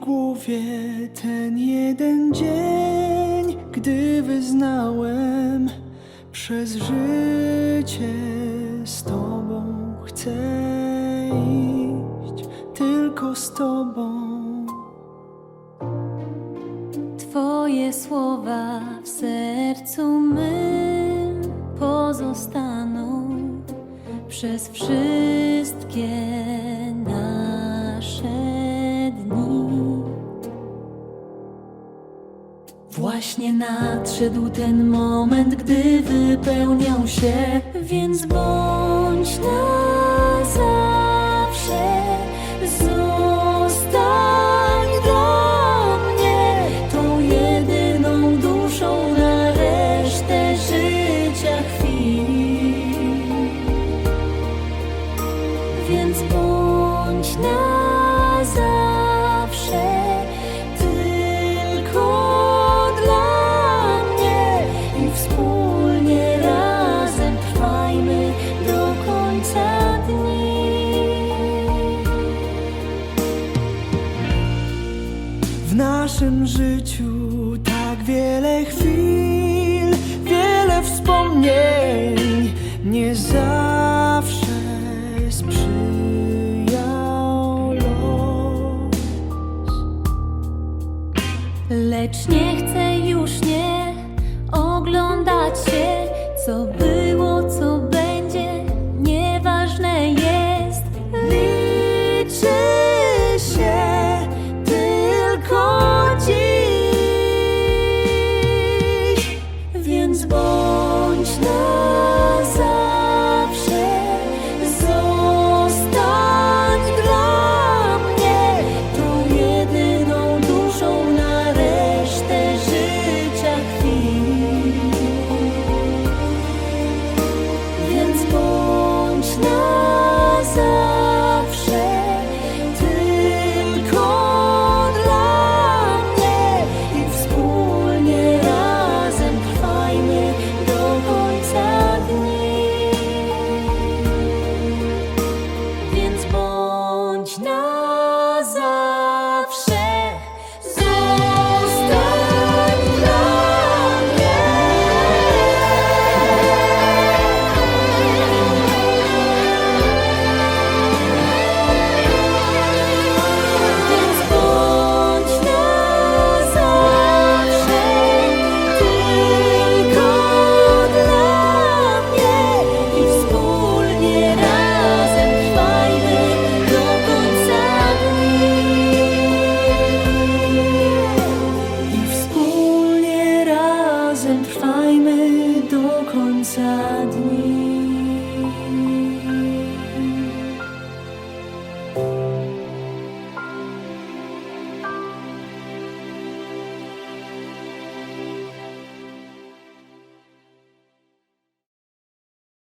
głowie ten jeden dzień, gdy wyznałem przez życie z Tobą chcę iść, tylko z Tobą. Twoje słowa w sercu mym pozostaną przez wszystkie Właśnie nadszedł ten moment, gdy wypełniał się, więc bądź na zawsze. Zostań dla mnie tą jedyną duszą na resztę życia chwil. Więc bądź W naszym życiu tak wiele chwil, wiele wspomnień, nie zawsze sprzyjał los. Lecz nie chcę już nie oglądać się, co było, razem trwajmy do końca dni.